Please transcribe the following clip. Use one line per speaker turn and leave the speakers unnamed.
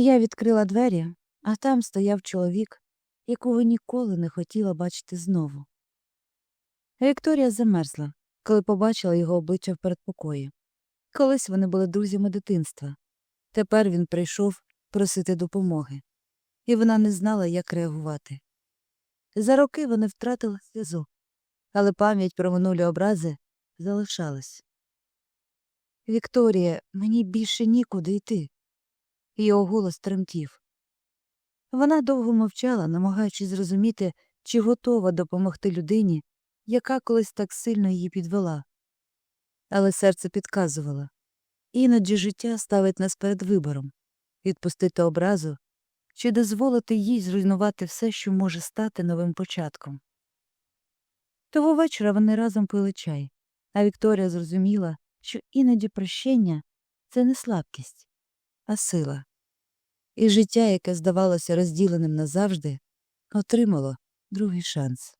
Я відкрила двері, а там стояв чоловік, якого ніколи не хотіла бачити знову. Вікторія замерзла, коли побачила його обличчя в передпокої. Колись вони були друзями дитинства. Тепер він прийшов просити допомоги, і вона не знала, як реагувати. За роки вони втратили сльозу, але пам'ять про минулі образи залишалась. Вікторія, мені більше нікуди йти. Його голос тремтів. Вона довго мовчала, намагаючись зрозуміти, чи готова допомогти людині, яка колись так сильно її підвела. Але серце підказувало іноді життя ставить нас перед вибором відпустити образу чи дозволити їй зруйнувати все, що може стати новим початком. Того вечора вони разом пили чай, а Вікторія зрозуміла, що іноді прощення це не слабкість, а сила. І життя, яке здавалося розділеним назавжди, отримало другий шанс.